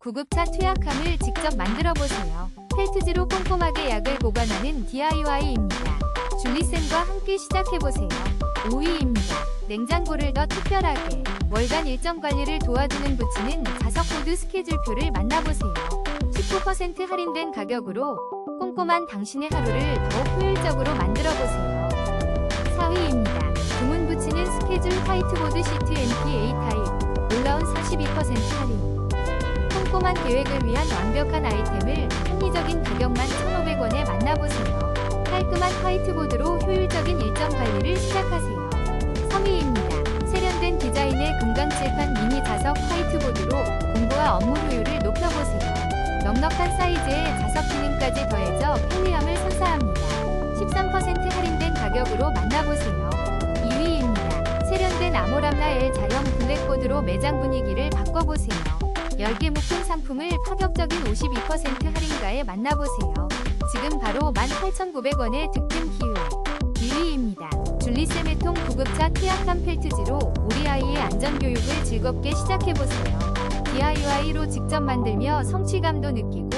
구급차 투약함을 직접 만들어 보세요. 펠트지로 꼼꼼하게 약을 보관하는 DIY입니다. 줄리쌤과 함께 시작해 보세요. 5위입니다. 냉장고를 더 특별하게 월간 일정 관리를 도와주는 부치는 자석 코드 스케줄표를 만나보세요. 19% 할인된 가격으로 꼼꼼한 당신의 하루를 더욱 효율적으로 만들어 보세요. 4위입니다. 주문 붙이는 스케줄 화이트보드 시트 NPA 타입 올라온 42% 할인 꼼꼼한 계획을 위한 완벽한 아이템을 합리적인 가격만 1,500원에 만나보세요. 깔끔한 화이트보드로 효율적인 일정 관리를 시작하세요. 3위입니다. 세련된 디자인의 금강칠판 미니 자석 화이트보드로 공부와 업무 효율을 높여보세요. 넉넉한 사이즈에 자석 기능까지 더해져 편리함을 선사합니다. 13% 할인된 가격으로 만나보세요. 2위입니다. 세련된 아모람라 L 자형 블랙보드로 매장 분위기를 바꿔보세요. 10개 묶은 상품을 파격적인 52% 할인가에 만나보세요. 지금 바로 18,900원의 득템 기회. 2위입니다. 줄리세메통 구급차 투약한 펠트지로 우리 아이의 안전교육을 즐겁게 시작해보세요. DIY로 직접 만들며 성취감도 느끼고